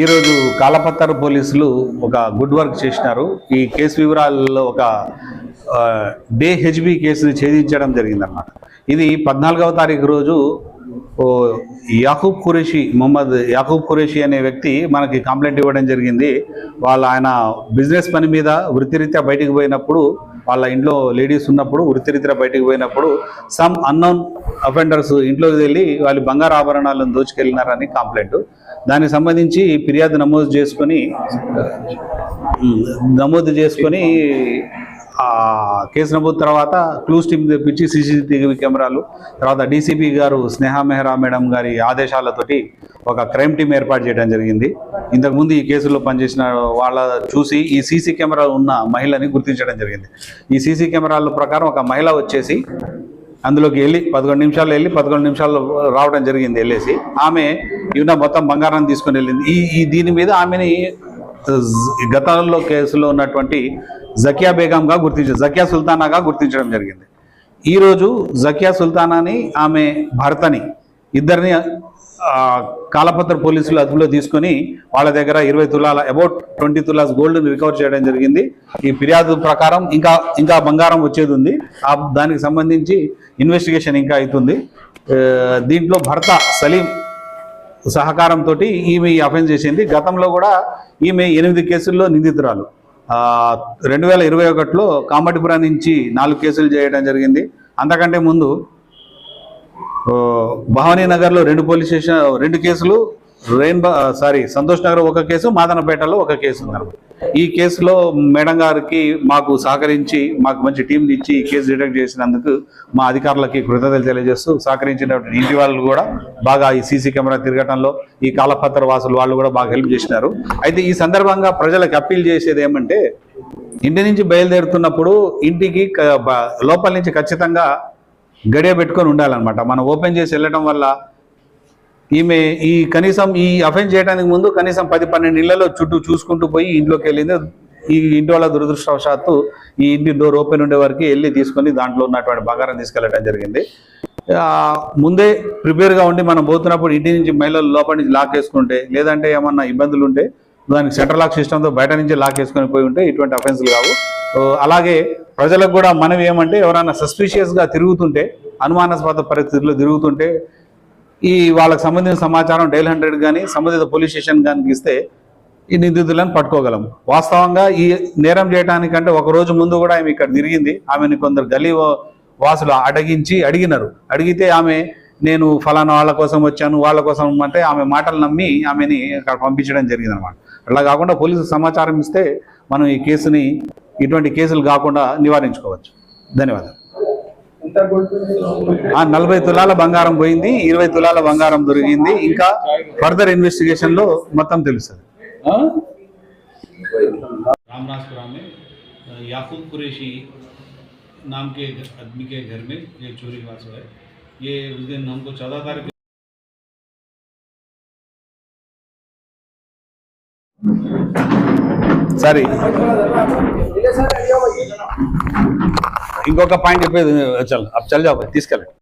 ఈరోజు కాలపత్తారు పోలీసులు ఒక గుడ్ వర్క్ చేసినారు. ఈ కేసు వివరాల్లో ఒక డే హెచ్బి కేసుని ఛేదించడం జరిగిందన్నమాట. ఇది పద్నాలుగవ తారీఖు రోజు యాకూబ్ ఖురేషి మొహమ్మద్ యాకూబ్ ఖురేషి అనే వ్యక్తి మనకి కంప్లైంట్ ఇవ్వడం జరిగింది. వాళ్ళ ఆయన బిజినెస్ పని మీద వృత్తిరీత్యా బయటికి పోయినప్పుడు వాళ్ళ ఇంట్లో లేడీస్ ఉన్నప్పుడు వృత్తిరీత్యా బయటికి పోయినప్పుడు సమ్ అన్నోన్ అఫెండర్స్ ఇంట్లోకి వెళ్ళి వాళ్ళు బంగారు ఆభరణాలను దోచుకెళ్ళినారని కంప్లైంట్ దానికి సంబంధించి ఫిర్యాదు నమోదు చేసుకొని నమోదు చేసుకొని కేసు నమోదు తర్వాత క్లూస్ టీమ్ తెప్పించి సీసీటీవీ కెమెరాలు తర్వాత డీసీపీ గారు స్నేహా మెహ్రా మేడం గారి ఆదేశాలతోటి ఒక క్రైమ్ టీం ఏర్పాటు చేయడం జరిగింది. ఇంతకుముందు ఈ కేసులో పనిచేసిన వాళ్ళ చూసి ఈ సీసీ కెమెరా ఉన్న మహిళని గుర్తించడం జరిగింది. ఈ సీసీ కెమెరాల ప్రకారం ఒక మహిళ వచ్చేసి అందులోకి వెళ్ళి పదకొండు నిమిషాలు వెళ్ళి పదకొండు నిమిషాలు రావడం జరిగింది వెళ్ళేసి. ఆమె ఈయన మొత్తం బంగారం తీసుకొని వెళ్ళింది. ఈ ఈ దీని మీద ఆమెని గతంలో కేసులో ఉన్నటువంటి జకియా బేగంగా గుర్తించారు జకియా సుల్తానాగా గుర్తించడం జరిగింది. ఈరోజు జకియా సుల్తానాని ఆమె భర్తని ఇద్దరిని కాలపత్ర పోలీసులు అదుపులో తీసుకొని వాళ్ళ దగ్గర ఇరవై తులాల అబౌట్ ట్వంటీ తులాస్ గోల్డ్ని రికవర్ చేయడం జరిగింది. ఈ ఫిర్యాదు ప్రకారం ఇంకా ఇంకా బంగారం వచ్చేది ఉంది. ఆ దానికి సంబంధించి ఇన్వెస్టిగేషన్ ఇంకా అవుతుంది. దీంట్లో భర్త సలీం సహకారంతో ఈమె ఈ అఫెన్స్ చేసింది. గతంలో కూడా ఈమె ఎనిమిది కేసుల్లో నిందితురాలు. రెండు వేల ఇరవై ఒకటిలో కామటిపురం నుంచి నాలుగు కేసులు చేయడం జరిగింది. అంతకంటే ముందు భవానీ నగర్లో రెండు పోలీస్ స్టేషన్ రెండు కేసులు రెయిన్బో సారీ సంతోష్ నగర్ ఒక కేసు మాదనపేటలో ఒక కేసు ఉన్నారు. ఈ కేసులో మేడం గారికి మాకు సహకరించి మాకు మంచి టీం ఇచ్చి ఈ కేసు డిటెక్ట్ చేసినందుకు మా అధికారులకి కృతజ్ఞతలు తెలియజేస్తూ సహకరించినటువంటి ఇంటి వాళ్ళు కూడా బాగా ఈ సీసీ కెమెరా తిరగటంలో ఈ కాలపత్ర వాసులు వాళ్ళు కూడా బాగా హెల్ప్ చేసినారు. అయితే ఈ సందర్భంగా ప్రజలకు అప్పీల్ చేసేది ఏమంటే ఇంటి నుంచి బయలుదేరుతున్నప్పుడు ఇంటికి లోపల నుంచి ఖచ్చితంగా గడియ పెట్టుకొని ఉండాలన్నమాట. మనం ఓపెన్ చేసి వెళ్ళడం వల్ల ఈమె ఈ కనీసం ఈ అఫెన్స్ చేయడానికి ముందు కనీసం పది పన్నెండు ఇళ్ళలో చుట్టూ చూసుకుంటూ పోయి ఇంట్లోకి వెళ్ళింది. ఈ ఇంటి వాళ్ళ దురదృష్టవశాత్తు ఈ ఇంటి డోర్ ఓపెన్ ఉండే వరకు వెళ్ళి తీసుకొని దాంట్లో ఉన్నటువంటి బంగారం తీసుకెళ్ళడం జరిగింది. ముందే ప్రిపేర్గా ఉండి మనం పోతున్నప్పుడు ఇంటి నుంచి మహిళలు లోపల నుంచి లాక్ వేసుకుంటే లేదంటే ఏమన్నా ఇబ్బందులు ఉంటే దానికి సెంటర్ లాక్ సిస్టంతో బయట నుంచి లాక్ వేసుకొని పోయి ఉంటే ఇటువంటి అఫెన్స్లు కావు. అలాగే ప్రజలకు కూడా మనవి ఏమంటే ఎవరైనా సస్పిషియస్గా తిరుగుతుంటే అనుమానాస్పద పరిస్థితుల్లో తిరుగుతుంటే ఈ వాళ్ళకి సంబంధించిన సమాచారం డైల్ హండ్రెడ్ కానీ సంబంధిత పోలీస్ స్టేషన్ కానీ ఇస్తే ఈ నిందితులను పట్టుకోగలం. వాస్తవంగా ఈ నేరం చేయడానికంటే ఒక రోజు ముందు కూడా ఆమె ఇక్కడ తిరిగింది. ఆమెను కొందరు గలీ వాసులు అడిగించి అడిగినారు. అడిగితే ఆమె నేను ఫలానా వాళ్ళ కోసం వచ్చాను వాళ్ళ కోసం అంటే ఆమె మాటలు నమ్మి ఆమెని అక్కడ పంపించడం జరిగింది అనమాట అట్లా కాకుండా పోలీసు సమాచారం ఇస్తే మనం ఈ కేసుని ఇటువంటి కేసులు కాకుండా నివారించుకోవచ్చు. ధన్యవాదాలు. నలభై తులాల బంగారం పోయింది ఇరవై తులాల బంగారం దొరికింది ఇంకా ఫర్దర్ ఇన్వెస్టిగేషన్ లో మొత్తం తెలుస్తుంది रामनाथपुरा में अ, याकूब कुरैशी नाम के आदमी के घर में ये चोरी हुआ सो है ये उस दिन हमको चौदह तारीख సరే ఇంకొక పాయింట్ చెప్పేది చల్ అప్ చల్ జాబ్ తీసుకెళ్ళండి